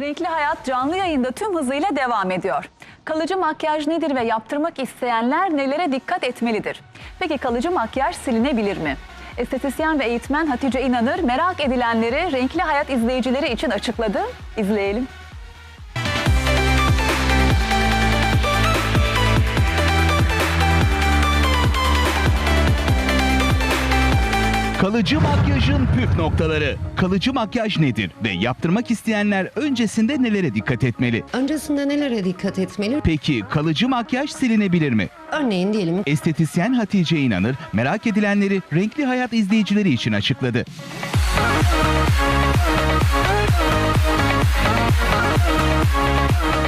Renkli Hayat canlı yayında tüm hızıyla devam ediyor. Kalıcı makyaj nedir ve yaptırmak isteyenler nelere dikkat etmelidir? Peki kalıcı makyaj silinebilir mi? Estetisyen ve eğitmen Hatice İnanır merak edilenleri Renkli Hayat izleyicileri için açıkladı. İzleyelim. Kalıcı makyajın püf noktaları. Kalıcı makyaj nedir ve yaptırmak isteyenler öncesinde nelere dikkat etmeli? Öncesinde nelere dikkat etmeli? Peki kalıcı makyaj silinebilir mi? Örneğin diyelim Estetisyen Hatice İnanır merak edilenleri Renkli Hayat izleyicileri için açıkladı.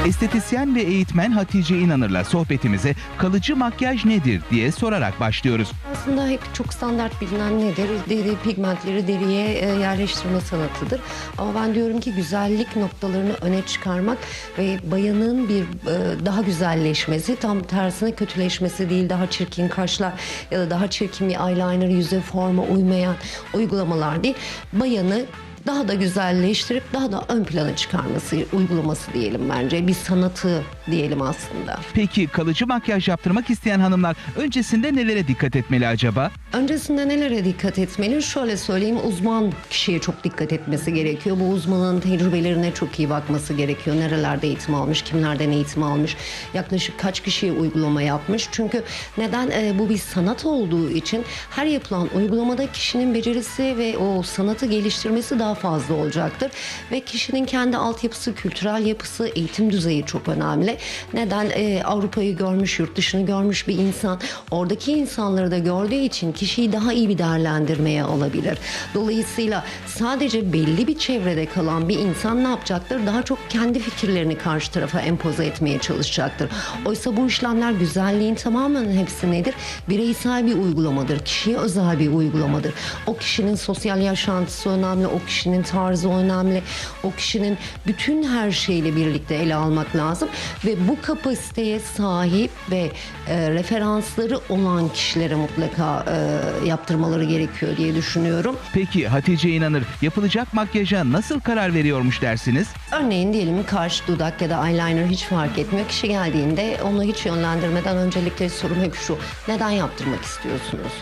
Estetisyen ve eğitmen Hatice İnanır'la sohbetimize kalıcı makyaj nedir diye sorarak başlıyoruz. aslında hep çok standart bilinen nedir? Deri pigmentleri deriye e, yerleştirme sanatıdır. Ama ben diyorum ki güzellik noktalarını öne çıkarmak ve bayanın bir e, daha güzelleşmesi tam tersine kötüleşmesi değil daha çirkin kaşlar ya da daha çirkin bir eyeliner yüze forma uymayan uygulamalar değil. Bayanı daha da güzelleştirip daha da ön plana çıkarması uygulaması diyelim bence. Bir sanatı diyelim aslında. Peki kalıcı makyaj yaptırmak isteyen hanımlar öncesinde nelere dikkat etmeli acaba? Öncesinde nelere dikkat etmeli? Şöyle söyleyeyim uzman kişiye çok dikkat etmesi gerekiyor. Bu uzmanın tecrübelerine çok iyi bakması gerekiyor. Nerelerde eğitim almış, kimlerden eğitim almış, yaklaşık kaç kişiye uygulama yapmış. Çünkü neden? Ee, bu bir sanat olduğu için her yapılan uygulamada kişinin becerisi ve o sanatı geliştirmesi daha fazla olacaktır. Ve kişinin kendi altyapısı, kültürel yapısı, eğitim düzeyi çok önemli. Neden? Ee, Avrupa'yı görmüş, yurt dışını görmüş bir insan oradaki insanları da gördüğü için kişiyi daha iyi bir değerlendirmeye alabilir. Dolayısıyla sadece belli bir çevrede kalan bir insan ne yapacaktır? Daha çok kendi fikirlerini karşı tarafa empoze etmeye çalışacaktır. Oysa bu işlemler güzelliğin tamamen hepsi nedir? Bireysel bir uygulamadır. Kişiye özel bir uygulamadır. O kişinin sosyal yaşantısı önemli, o kişinin tarzı önemli, o kişinin bütün her şeyle birlikte ele almak lazım ve bu kapasiteye sahip ve e, referansları olan kişilere mutlaka e, yaptırmaları gerekiyor diye düşünüyorum. Peki Hatice İnanır yapılacak makyaja nasıl karar veriyormuş dersiniz? Örneğin diyelim kaş, dudak ya da eyeliner hiç fark etmiyor. Kişi geldiğinde onu hiç yönlendirmeden öncelikle sorum hep şu. Neden yaptırmak istiyorsunuz?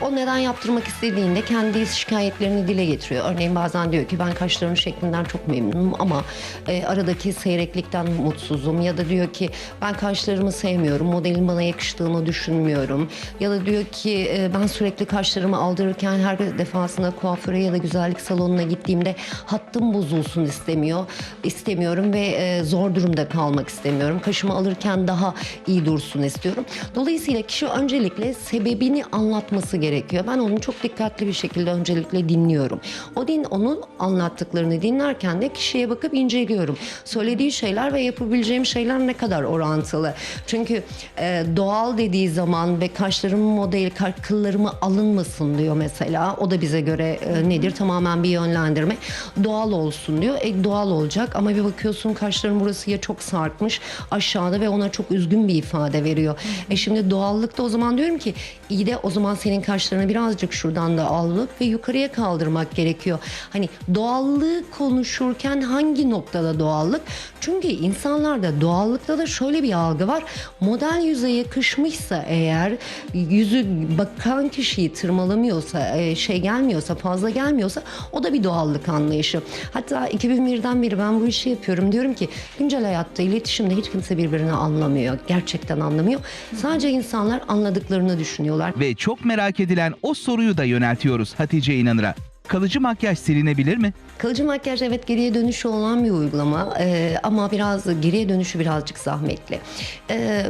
O neden yaptırmak istediğinde kendi şikayetlerini dile getiriyor. Örneğin bazen diyor ki ben kaşlarımın şeklinden çok memnunum ama e, aradaki seyreklikten mutsuzum. Ya da diyor ki ben kaşlarımı sevmiyorum, modelin bana yakıştığını düşünmüyorum. Ya da diyor ki e, ben sürekli kaşlarımı aldırırken her defasında kuaföre ya da güzellik salonuna gittiğimde hattım bozulsun istemiyor. istemiyorum ve e, zor durumda kalmak istemiyorum. Kaşımı alırken daha iyi dursun istiyorum. Dolayısıyla kişi öncelikle sebebini anlatması gerekiyor. Ben onu çok dikkatli bir şekilde öncelikle dinliyorum. O din onun anlattıklarını dinlerken de kişiye bakıp inceliyorum. Söylediği şeyler ve yapabileceğim şeyler ne kadar orantılı. Çünkü e, doğal dediği zaman ve kaşlarımın modeli, kar- kıllarımı alınmasın diyor mesela. O da bize göre e, nedir? Tamamen bir yönlendirme. Doğal olsun diyor. E, doğal olacak ama bir bakıyorsun kaşların burası ya çok sarkmış aşağıda ve ona çok üzgün bir ifade veriyor. E şimdi doğallıkta o zaman diyorum ki iyi de o zaman senin kaşlarını birazcık şuradan da alıp ve yukarıya kaldırmak gerekiyor. Hani doğallığı konuşurken hangi noktada doğallık? Çünkü insanlarda doğallıkta da şöyle bir algı var. Model yüze yakışmışsa eğer yüzü bakan kişiyi tırmalamıyorsa, e, şey gelmiyorsa, fazla gelmiyorsa o da bir doğallık anlayışı. Hatta 2001'den beri ben bu işi yapıyorum. Diyorum ki güncel hayatta iletişimde hiç kimse birbirini anlamıyor. Gerçekten anlamıyor. Sadece insanlar anladıklarını düşünüyorlar. Ve çok merak edilen o soruyu da yöneltiyoruz Hatice İnanır'a. Kalıcı makyaj silinebilir mi? Kalıcı makyaj evet geriye dönüşü olan bir uygulama Ee, ama biraz geriye dönüşü birazcık zahmetli. Ee,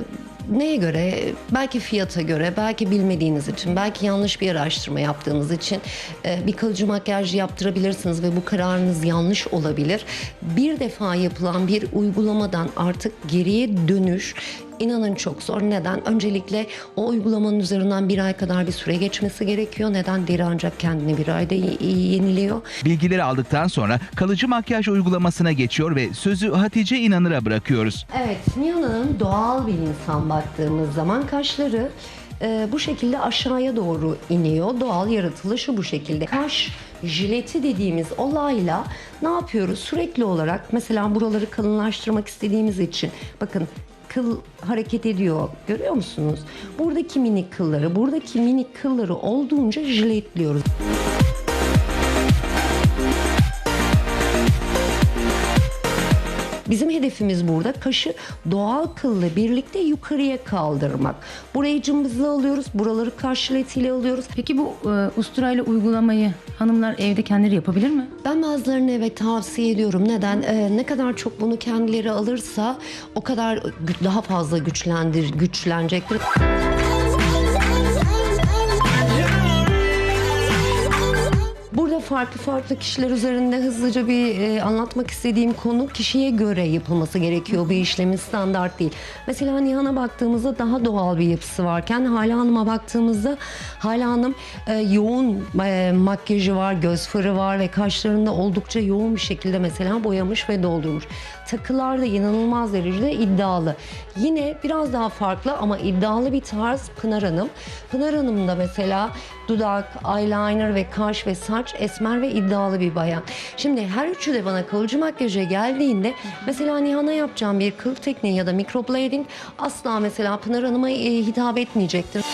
neye göre? Belki fiyata göre, belki bilmediğiniz için, belki yanlış bir araştırma yaptığınız için e, bir kalıcı makyaj yaptırabilirsiniz ve bu kararınız yanlış olabilir. Bir defa yapılan bir uygulamadan artık geriye dönüş İnanın çok zor. Neden? Öncelikle o uygulamanın üzerinden bir ay kadar bir süre geçmesi gerekiyor. Neden? Deri ancak kendini bir ayda yeniliyor. Bilgileri aldıktan sonra kalıcı makyaj uygulamasına geçiyor ve sözü Hatice İnanır'a bırakıyoruz. Evet, Nihan Hanım doğal bir insan baktığımız zaman kaşları e, bu şekilde aşağıya doğru iniyor. Doğal yaratılışı bu şekilde. Kaş jileti dediğimiz olayla ne yapıyoruz? Sürekli olarak mesela buraları kalınlaştırmak istediğimiz için bakın kıl hareket ediyor. Görüyor musunuz? Buradaki minik kılları, buradaki minik kılları olduğunca jiletliyoruz. Bizim hedefimiz burada kaşı doğal kılla birlikte yukarıya kaldırmak. Burayı cımbızla alıyoruz, buraları kaş jiletiyle alıyoruz. Peki bu e, usturayla uygulamayı hanımlar evde kendileri yapabilir mi? Ben bazılarına evet tavsiye ediyorum. Neden? Ee, ne kadar çok bunu kendileri alırsa o kadar daha fazla güçlendir, güçlenecektir. Farklı farklı kişiler üzerinde hızlıca bir e, anlatmak istediğim konu kişiye göre yapılması gerekiyor. Bir işlemin standart değil. Mesela Nihan'a baktığımızda daha doğal bir yapısı varken Hala Hanım'a baktığımızda Hala Hanım e, yoğun e, makyajı var, göz farı var ve kaşlarında oldukça yoğun bir şekilde mesela boyamış ve doldurmuş. Takılar da inanılmaz derecede iddialı. Yine biraz daha farklı ama iddialı bir tarz Pınar Hanım. Pınar Hanım da mesela dudak, eyeliner ve kaş ve saç esmer ve iddialı bir bayan. Şimdi her üçü de bana kalıcı makyaja geldiğinde mesela Nihan'a yapacağım bir kıl tekniği ya da microblading asla mesela Pınar Hanım'a e, hitap etmeyecektir.